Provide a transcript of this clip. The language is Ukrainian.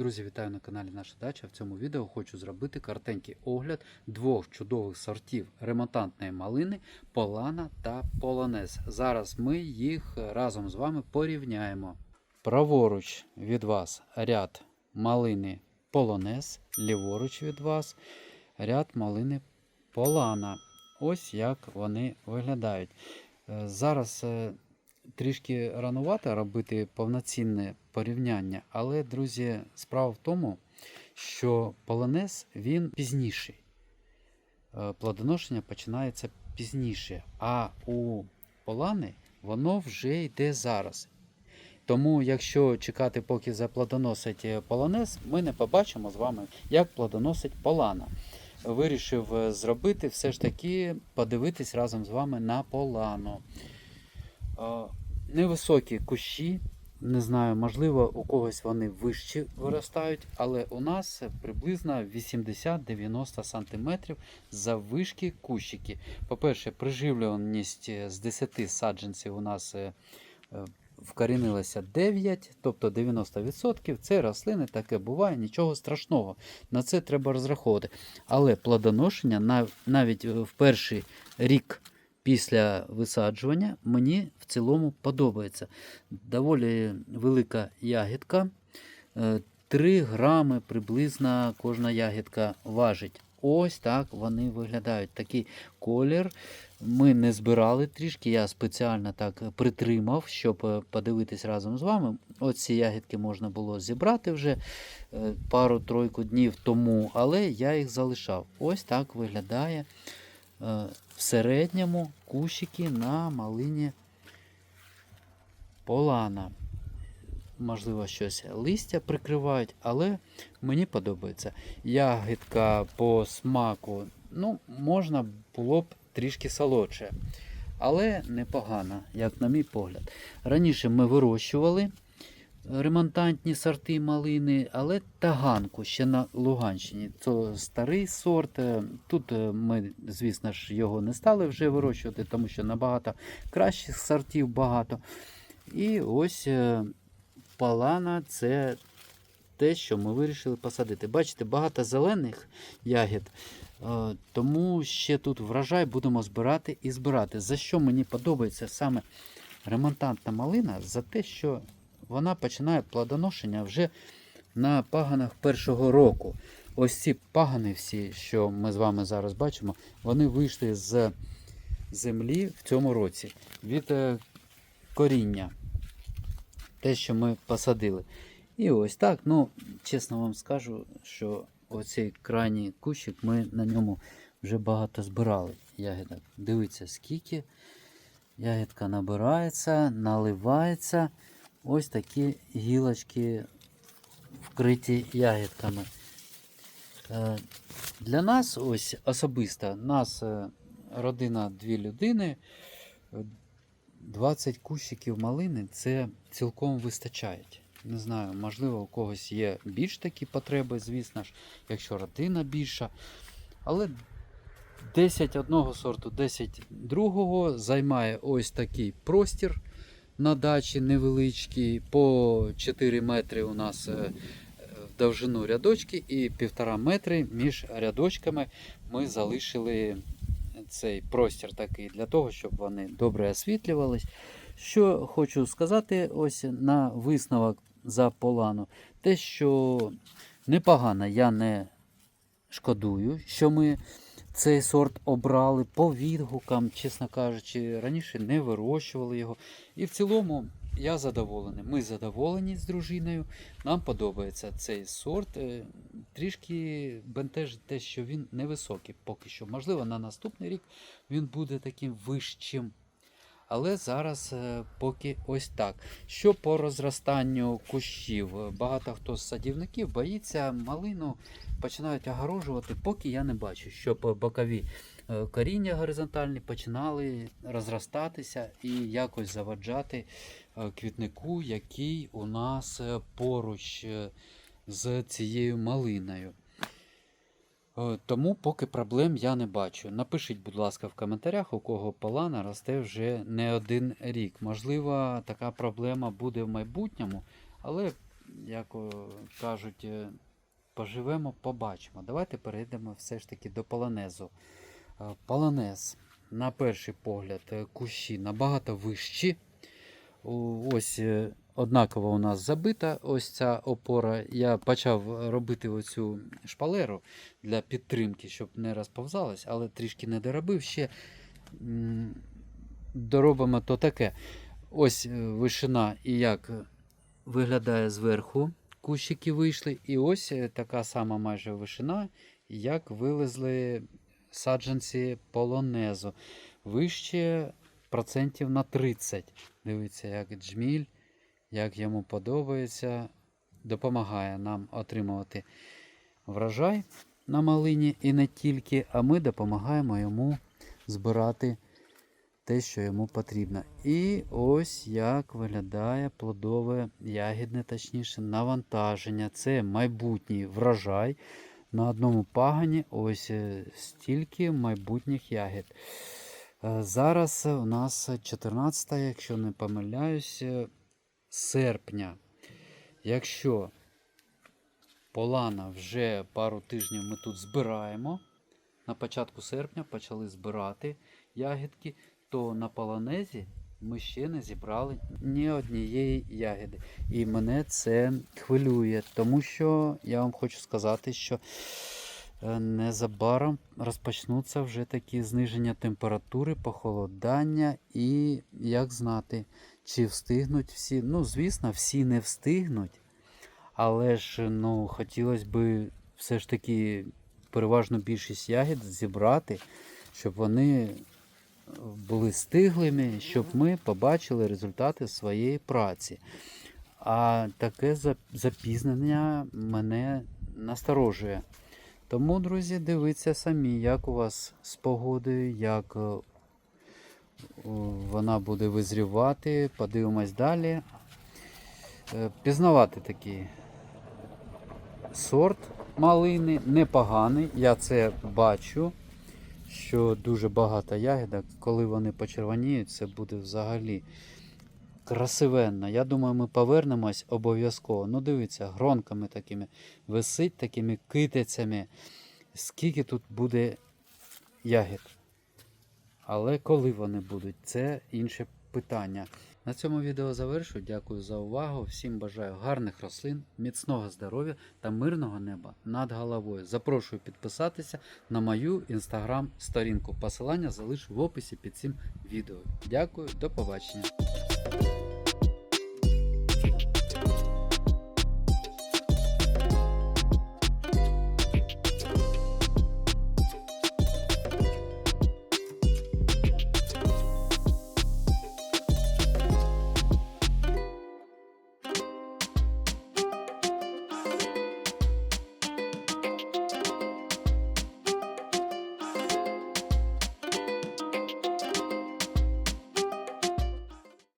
Друзі, вітаю на каналі Наша Дача. В цьому відео хочу зробити коротенький огляд двох чудових сортів ремонтантної малини Полана та Полонез. Зараз ми їх разом з вами порівняємо. Праворуч від вас ряд малини Полонез, ліворуч від вас ряд малини Полана. Ось як вони виглядають. Е, Зараз е, трішки ранувато робити повноцінне порівняння, але, друзі, справа в тому, що полонез він пізніший. Е, Плодоношення починається пізніше, а у полани воно вже йде зараз. Тому, якщо чекати, поки заплодоносить е, полонез, ми не побачимо з вами, як плодоносить полана. Вирішив е, зробити все ж таки подивитись разом з вами на полану. Невисокі кущі, не знаю, можливо, у когось вони вищі виростають, але у нас приблизно 80-90 см заввишки кущики. По-перше, приживлюваність е, з 10 саджанців у нас е, е, вкорінилося 9, тобто 90%. Це рослини, таке буває, нічого страшного. На це треба розраховувати. Але плодоношення навіть в перший рік після висаджування мені в цілому подобається. Доволі велика ягідка. Е, 3 грами приблизно кожна ягідка важить. Ось так вони виглядають. Такий колір. Ми не збирали трішки, я спеціально так притримав, щоб е, подивитись разом з вами. Оці ягідки можна було зібрати вже е, пару-тройку днів тому, але я їх залишав. Ось так виглядає е, в середньому кущики на малині полана. Можливо, щось листя прикривають, але мені подобається. Ягідка по смаку, ну, можна було б трішки солодше, але непогано, як на мій погляд. Раніше ми вирощували ремонтантні сорти малини, але таганку ще на Луганщині. Це старий сорт. е, Тут е, ми, звісно ж, його не стали вже вирощувати, тому що набагато кращих сортів багато. І ось е, палана це те, що ми вирішили посадити. Бачите, багато зелених ягід, тому ще тут врожай будемо збирати і збирати. За що мені подобається саме ремонтантна малина? За те, що вона починає плодоношення вже на паганах першого року. Ось ці пагани всі, що ми з вами зараз бачимо, вони вийшли з землі в цьому році від е, коріння. Те, що ми посадили. І ось так, ну, чесно вам скажу, що оцей крайній кущик ми на ньому вже багато збирали ягідок. Дивіться, скільки ягідка набирається, наливається. Ось такі гілочки вкриті ягідками. Е, Для нас, ось особисто, нас е, родина дві людини, е, 20 кущиків малини це цілком вистачає. Не знаю, можливо, у когось є більш такі потреби, звісно ж, якщо родина більша. Але 10 одного сорту, 10 другого займає ось такий простір на дачі невеличкий. По 4 метри у нас е, в довжину рядочки і 1,5 метри між рядочками ми залишили цей простір такий для того, щоб вони добре освітлювались. Що хочу сказати, ось на висновок за полану, те, що непогано, я не шкодую, що ми цей сорт обрали по відгукам, чесно кажучи, раніше не вирощували його. І в цілому я задоволений. Ми задоволені з дружиною. Нам подобається цей сорт. Е, Трішки бентежить те, що він невисокий поки що. Можливо, на наступний рік він буде таким вищим. Але зараз е, поки ось так. Що по розростанню кущів? Багато хто з садівників боїться малину починають огорожувати, поки я не бачу, щоб бокові е, коріння горизонтальні починали розростатися і якось заваджати е, квітнику, який у нас поруч з цією малиною. Е, Тому поки проблем я не бачу. Напишіть, будь ласка, в коментарях, у кого полана росте вже не один рік. Можливо, така проблема буде в майбутньому, але як кажуть, е, поживемо, побачимо. Давайте перейдемо все ж таки до полонезу. Е, Полонез, на перший погляд, е, кущі набагато вищі. Ось е, однаково у нас забита ось ця опора. Я почав робити оцю шпалеру для підтримки, щоб не розповзалась, але трішки не доробив. Ще доробимо то таке. Ось е, вишина і як виглядає зверху. Кущики вийшли. І ось е, така сама майже вишина, як вилезли саджанці полонезу. Вище процентів на 30. Дивіться, як джміль, як йому подобається, допомагає нам отримувати врожай на малині і не тільки, а ми допомагаємо йому збирати те, що йому потрібно. І ось як виглядає плодове ягідне, точніше, навантаження. Це майбутній врожай. На одному пагані ось е, стільки майбутніх ягід. Е, Зараз у нас 14, якщо не помиляюсь, е, серпня. Якщо полана вже пару тижнів ми тут збираємо, на початку серпня почали збирати ягідки, то на полонезі ми ще не зібрали ні однієї ягоди. І мене це хвилює, тому що я вам хочу сказати, що е, незабаром розпочнуться вже такі зниження температури, похолодання, і як знати, чи встигнуть всі. Ну, звісно, всі не встигнуть, але ж ну, хотілося б все ж таки переважну більшість ягід зібрати, щоб вони були стиглими, щоб ми побачили результати своєї праці. А таке запізнення мене насторожує. Тому, друзі, дивіться самі, як у вас з погодою, як е, вона буде визрівати. Подивимось далі. Е, Пізнавати такий сорт малини, непоганий, я це бачу що дуже багато ягідок, коли вони почервоніють, це буде взагалі красивенно. Я думаю, ми повернемось обов'язково. Ну, дивіться, гронками такими висить, такими китицями. Скільки тут буде ягід. Але коли вони будуть, це інше питання. На цьому відео завершую. Дякую за увагу. Всім бажаю гарних рослин, міцного здоров'я та мирного неба над головою. Запрошую підписатися на мою інстаграм-сторінку. Посилання залишу в описі під цим відео. Дякую, до побачення.